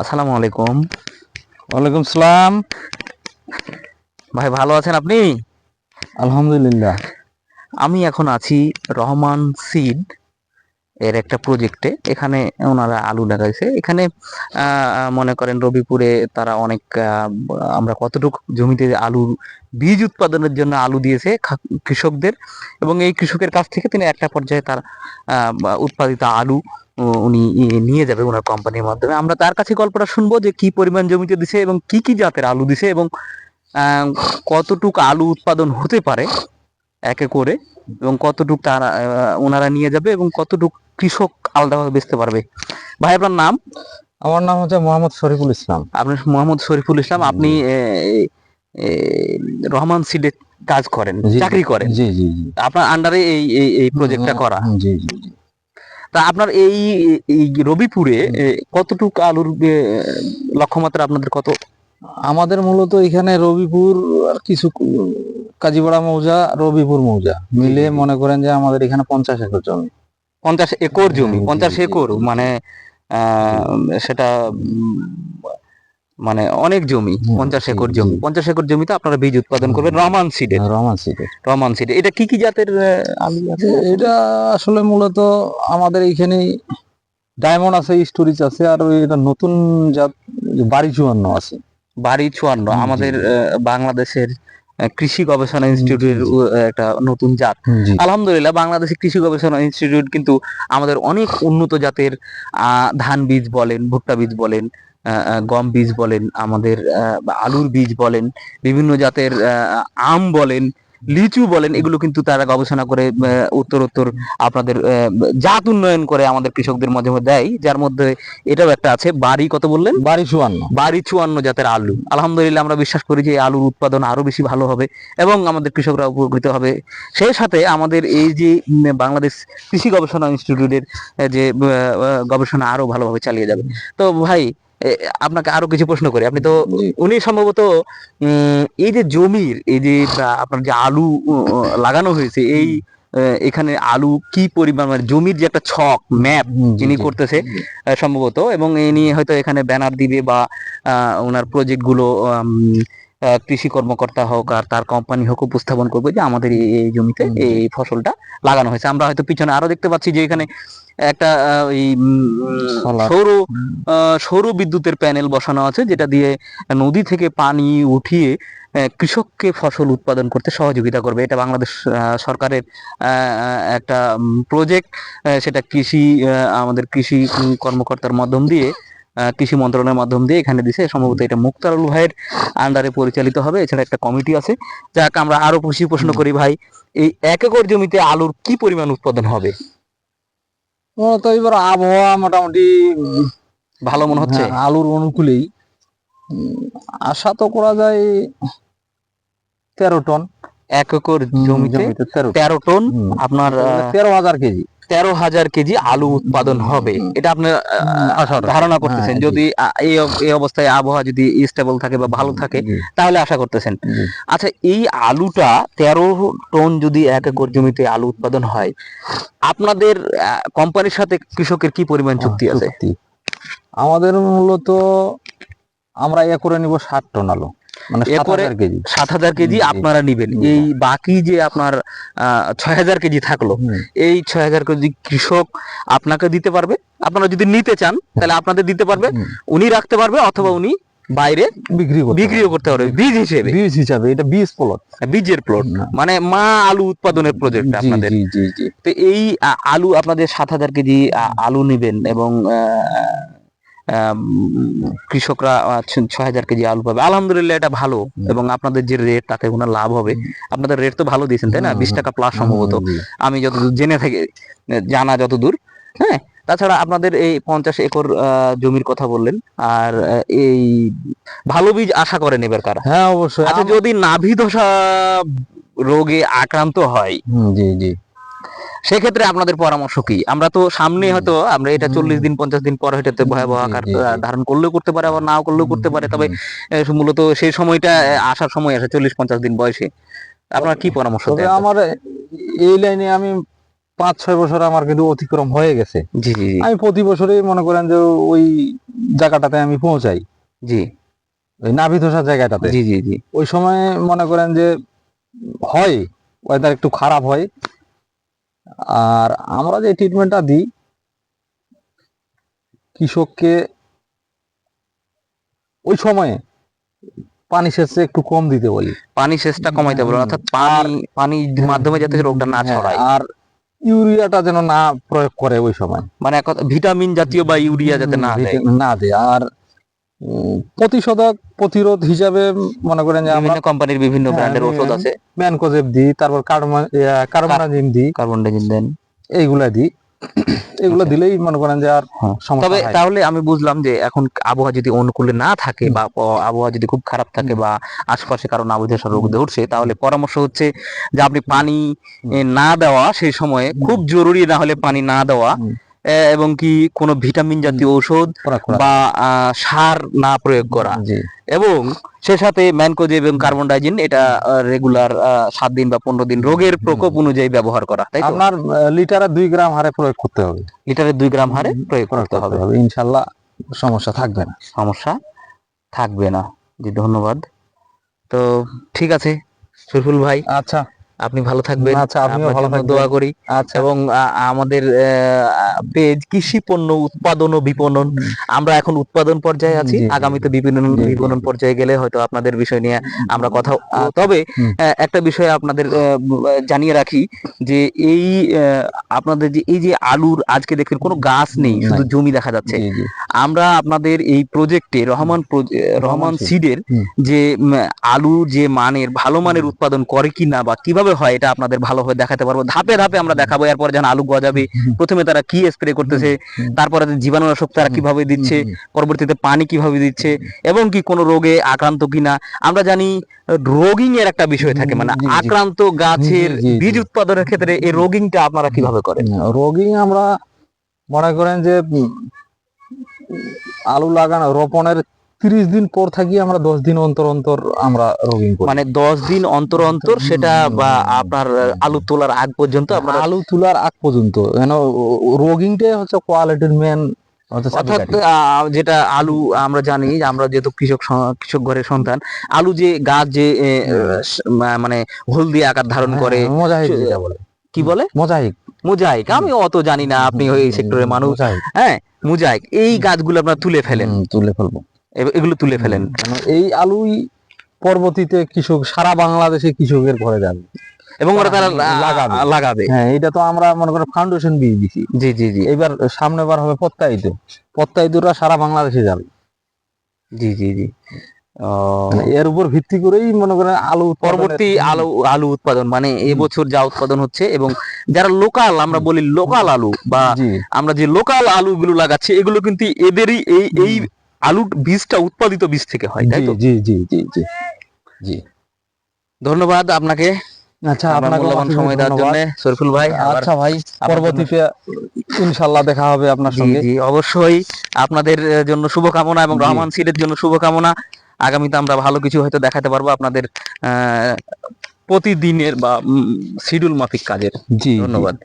আসসালামু আলাইকুম। ওয়ালাইকুম সালাম। ভাই ভালো আছেন আপনি? আলহামদুলিল্লাহ। আমি এখন আছি রহমান সিড এর একটা প্রজেক্টে এখানে ওনারা আলু লাগাইছে। এখানে মনে করেন রবিপুরে তারা অনেক আমরা কতটুকু জমিতে আলু বীজ উৎপাদনের জন্য আলু দিয়েছে কৃষকদের। এবং এই কৃষকের কাছ থেকে তিনি একটা পর্যায়ে তার উৎপাদিত আলু উনি নিয়ে যাবে ওনার কোম্পানির মাধ্যমে। আমরা তার কাছে গল্পটা শুনব যে কি পরিমাণ জমিতে দিছে এবং কি কি জাতের আলু দিছে এবং কতটুকু আলু উৎপাদন হতে পারে একে করে এবং কতটুক তারা ওনারা নিয়ে যাবে এবং কতটুক কৃষক আলাদাভাবে বেচতে পারবে। ভাই আপনার নাম? আমার নাম হচ্ছে মোহাম্মদ শরীফুল ইসলাম। আপনি মোহাম্মদ শরীফুল ইসলাম আপনি রহমান সিডে কাজ করেন চাকরি করেন। জি জি আপনার আন্ডারে এই এই প্রজেক্টটা করা। জি জি। তা আপনার এই রবিপুরে কতটুকু আলুর লক্ষ্যমাত্রা আপনাদের কত? আমাদের মূলত এখানে রবিপুর কিছু কাজীবাড়া কাজীপাড়া মৌজা রবিপুর মৌজা। মিলে মনে করেন যে আমাদের এখানে পঞ্চাশ একর জমি। পঞ্চাশ একর জমি পঞ্চাশ একর মানে আহ, সেটা মানে অনেক জমি পঞ্চাশ একর জমি পঞ্চাশ একর জমিতে আপনারা বীজ উৎপাদন করবেন রহমান সিডের রহমান সিটে রহমান সিডে এটা কি কি জাতের আলু আছে? এটা আসলে মূলত আমাদের এইখানে ডায়মন্ড আছে স্টোরিজ আছে আর এটা নতুন জাত বাড়ি চুয়ান্ন আছে। বাড়ি চুয়ান্ন আমাদের বাংলাদেশের কৃষি গবেষণা ইনস্টিটিউটের একটা নতুন জাত। আলহামদুলিল্লাহ বাংলাদেশের কৃষি গবেষণা ইনস্টিটিউট কিন্তু আমাদের অনেক উন্নত জাতের আহ, ধান বীজ বলেন ভুট্টা বীজ বলেন গম বীজ বলেন আমাদের আহ, আলুর বীজ বলেন বিভিন্ন জাতের আম বলেন লিচু বলেন এগুলো কিন্তু তারা গবেষণা করে উত্তরোত্তর আপনাদের জাত উন্নয়ন করে আমাদের কৃষকদের মাঝে মধ্যে দেয় যার মধ্যে এটাও একটা আছে বাড়ি কত বললেন? বাড়ি চুয়ান্ন। বাড়ি চুয়ান্ন জাতের আলু। আলহামদুলিল্লাহ আমরা বিশ্বাস করি যে আলুর উৎপাদন আরও বেশি ভালো হবে এবং আমাদের কৃষকরা উপকৃত হবে। সেই সাথে আমাদের এই যে বাংলাদেশ কৃষি গবেষণা ইনস্টিটিউটের যে গবেষণা আরও ভালোভাবে চালিয়ে যাবে। তো ভাই আপনাকে আরও কিছু প্রশ্ন করি। আপনি তো উনি সম্ভবত এই যে জমির এই যে আপনার যে আলু লাগানো হয়েছে এই এখানে আলু কি পরিমাণ মানে জমির যে একটা ছক ম্যাপ যিনি করতেছে সম্ভবত এবং এই নিয়ে হয়তো এখানে ব্যানার দিবে বা আহ, ওনার প্রজেক্টগুলো উম, আহ, কৃষি কর্মকর্তা হোক আর তার কোম্পানি হোক উপস্থাপন করবে যে আমাদের এই জমিতে এই ফসলটা লাগানো হয়েছে। আমরা হয়তো পিছনে আরও দেখতে পাচ্ছি যে এখানে একটা ওই. সৌর সৌর বিদ্যুতের প্যানেল বসানো আছে যেটা দিয়ে নদী থেকে পানি উঠিয়ে কৃষককে ফসল উৎপাদন করতে সহযোগিতা করবে। এটা বাংলাদেশ সরকারের আহ, একটা প্রজেক্ট সেটা কৃষি আমাদের কৃষি কর্মকর্তার মাধ্যম দিয়ে কৃষি মন্ত্রণালয়ের মাধ্যম দিয়ে এখানে দিছে। সম্ভবত এটা মুক্তারুল ভাইয়ের আন্ডারে পরিচালিত হবে। এছাড়া একটা কমিটি আছে। যাক আমরা আরও খুশি প্রশ্ন করি ভাই এই এক একর জমিতে আলুর কি পরিমাণ উৎপাদন হবে? তো এবার আবহাওয়া মোটামুটি ভালো মনে হচ্ছে? হ্যাঁ, আলুর অনুকূলেই। আশা তো করা যায় তেরো টন। এক একর জমিতে তেরো তেরো টন? আপনার তেরো হাজার কেজি। তেরো হাজার কেজি আলু উৎপাদন হবে। এটা আপনার ধারণা করতেছেন। হ্যাঁ, যদি এই অব- এই অবস্থায় আবহাওয়া যদি স্টেবল থাকে বা ভালো থাকে তাহলে আশা করতেছেন। আচ্ছা এই আলুটা তেরো টন যদি এক একর জমিতে আলু উৎপাদন হয় আপনাদের কোম্পানির সাথে কৃষকের কি পরিমাণ চুক্তি আছে? আমাদের মূলত আমরা একরে নিব ষাট টন আলু। মানে সাত হাজার কেজি। আপনারা নিবেন। এই বাকি যে আপনার ছয় হাজার কেজি থাকল এই ছয় হাজার কেজি কৃষক আপনাকে দিতে পারবে। আপনারা যদি নিতে চান তাহলে আপনাদের দিতে পারবে। উনি রাখতে পারবে অথবা উনি বাইরে বিক্রি বিক্রিও করতে পারবে। বীজ হিসেবে। বীজ হিসাবে এটা বীজ প্লট বীজের প্লট মানে মা আলু উৎপাদনের প্রজেক্ট আপনাদের। জি জি জি। তো এই আলু আপনাদের সাত হাজার কেজি আলু নেবেন এবং কৃষকরা ছয় হাজার কেজি আলু পাবে। আলহামদুলিল্লাহ এটা ভালো এবং আপনাদের যে রেট তাতে কোনো লাভ হবে। আপনাদের রেট তো ভালো দিয়েছেন তাই না? বিশ টাকা প্লাস সম্ভবত। আমি যতদূর জেনে থাকি জানা যতদূর হ্যাঁ? তাছাড়া আপনাদের এই পঞ্চাশ একর আহ, জমির কথা বললেন আর এই ভালো বীজ আশা করেন এবার কারা? হ্যাঁ অবশ্যই। আচ্ছা যদি নাভি ধসা রোগে আক্রান্ত হয় জি জি। সেক্ষেত্রে আপনাদের পরামর্শ কি? আমরা তো সামনে হয়তো আমরা এটা চল্লিশ দিন পঞ্চাশ দিন পর হয়তো ভয়াবহ আকার। ধারণ করলেও করতে পারে আবার নাও করলেও করতে পারে। তবে মূলত সেই সময়টা আসার সময় আসে চল্লিশ পঞ্চাশ দিন বয়সে। আপনার কি পরামর্শ আমার এই লাইনে আমি পাঁচ ছয় বছর আমার কিন্তু অতিক্রম হয়ে গেছে। জি জি আমি প্রতি বছরই মনে করেন যে ওই জায়গাটাতে আমি পৌঁছাই। জি। ওই নাভি ধসার জায়গাটাতে। জি জি জি। ওই সময় মনে করেন যে হয় ওয়েদার একটু খারাপ হয় আর আমরা যে ট্রিটমেন্টটা দিই কৃষককে ওই সময়ে পানি সেচে একটু কম দিতে বলি। পানি সেচটা কমাইতে বলুন অর্থাৎ পানি পানির মাধ্যমে যাতে রোগটা না হ্যাঁ, ছড়ায়। আর ইউরিয়াটা যেন না প্রয়োগ করে ওই সময়। মানে ভিটামিন জাতীয় বা ইউরিয়া যাতে না দেয়। না দেয়। আর প্রতিষেধক প্রতিরোধ হিসাবে মনে করেন যে আমরা কোম্পানির বিভিন্ন ব্র্যান্ডের ওষুধ আছে। ম্যানকোজেব দিই তারপর কার্বনাজিম দিই। কার্বনডাজিম দেন। এইগুলা দিই। এগুলো দিলেই মনে করেন যে আর হ্যাঁ। তবে তাহলে আমি বুঝলাম যে এখন আবহাওয়া যদি অনুকূলে না থাকে বা আবহাওয়া যদি খুব খারাপ থাকে বা আশপাশে কারও নাবিধসা রোগ ধরছে তাহলে পরামর্শ হচ্ছে যে আপনি পানি না দেওয়া সেই সময়ে খুব জরুরি না হলে পানি না দেওয়া। এবং কি কোনো ভিটামিন জাতীয় ঔষধ বা সার না প্রয়োগ করা। এবং সে সাথে ম্যানকোজেব এবং কার্বন ডাইজিন এটা রেগুলার সাত দিন বা পনেরো দিন রোগের প্রকোপ অনুযায়ী ব্যবহার করা তাই আপনার লিটারে দুই গ্রাম হারে প্রয়োগ করতে হবে। লিটারে দুই গ্রাম হারে প্রয়োগ করতে হবে। হবে। ইনশাল্লাহ সমস্যা থাকবে না। সমস্যা থাকবে না। জি ধন্যবাদ। তো ঠিক আছে সুরফুল ভাই। আচ্ছা। আপনি ভালো থাকবেন। আচ্ছা, আপনিও ভালো থাকবেন। দোয়া করি। আচ্ছা। এবং আমাদের পেজ কৃষি পণ্য উৎপাদন ও বিপণন আমরা এখন উৎপাদন পর্যায়ে আছি। আগামীতে বিপণন। বিপণন পর্যায়ে গেলে হয়তো আপনাদের বিষয় নিয়ে আমরা কথা তবে আহ, একটা বিষয় আপনাদের জানিয়ে রাখি যে এই আপনাদের যে এই যে আলুর আজকে দেখবেন কোনো গাছ নেই শুধু জমি দেখা যাচ্ছে। আমরা আপনাদের এই প্রজেক্টে রহমান রহমান সিডের যে আলু যে মানের ভালো মানের উৎপাদন করে কিনা বা কীভাবে হয় এটা আপনাদের ভালোভাবে দেখাতে পারব। ধাপে ধাপে আমরা দেখাবো এরপর যখন আলু গজাবে প্রথমে তারা কি স্প্রে করতেছে তারপরে জীবাণুনাশক তারা কীভাবে দিচ্ছে পরবর্তীতে পানি কীভাবে দিচ্ছে এবং কি কোনো রোগে আক্রান্ত কিনা আমরা জানি রোগিং এর একটা বিষয় থাকে মানে। আক্রান্ত গাছের। বীজ উৎপাদনের ক্ষেত্রে এই রোগিংটা আপনারা কীভাবে করেন। রোগী আমরা মনে করেন যে আলু লাগানো রোপণের তিরিশ দিন পর থাকি আমরা দশ দিন অন্তর অন্তর আমরা রোগিং করি। মানে দশ দিন অন্তর অন্তর সেটা বা আপনার আলু তোলার আগ পর্যন্ত আপনারা আলু তোলার আগ পর্যন্ত। কেন রোগিংটাই হচ্ছে কোয়ালিটির মেন অর্থাৎ যেটা আলু আমরা জানি আমরা যেহেতু কৃষক কৃষক ঘরের সন্তান আলু যে গাছ যে এ, মানে হলদি আকার ধারণ করে মোজাহিক সে- বলে। কি বলে? মোজাহিক। মুজাইক আমি অত জানি না আপনি ওই সেক্টরের মানুষ। হ্যাঁ মুজাইক এই গাছগুলো আপনারা তুলে ফেলেন। তুলে ফেলব। এগুলো তুলে ফেলেন। এই আলুই পরবর্তীতে কৃষক সারা বাংলাদেশে কৃষকের ঘরে যাবে। এবং ওরা তারা লাগাবে। লাগাবে। হ্যাঁ এটা তো আমরা মনে করেন ফাউন্ডেশন বীজ দিছি। জি জি জি। এবার সামনে বার হবে প্রত্যায়িত প্রত্যায়িতরা সারা বাংলাদেশে যাবে। জি জি জি। মানে এর উপর ভিত্তি করেই মনে করেন আলু পরবর্তী আলু আলু উৎপাদন মানে এবছর যা উৎপাদন হচ্ছে এবং যারা লোকাল আমরা বলি লোকাল আলু বা আমরা যে লোকাল আলুগুলো লাগাচ্ছি এগুলো কিন্তু এদেরই এই এই আলুর বীজটা উৎপাদিত বীজ থেকে হয় তাই তো? জি জি জি জি জি। ধন্যবাদ আপনাকে। আচ্ছা আপনাকে সময় দেওয়ার জন্য শরীফুল ভাই আচ্ছা ভাই পরবর্তীতে ইনশাল্লাহ দেখা হবে আপনার সঙ্গে। জি অবশ্যই। আপনাদের জন্য শুভকামনা এবং রহমান সিডের জন্য শুভকামনা। আগামীতে আমরা ভালো কিছু হয়তো দেখাতে পারব আপনাদের প্রতিদিনের বা শিডিউল মাফিক কাজের জি। ধন্যবাদ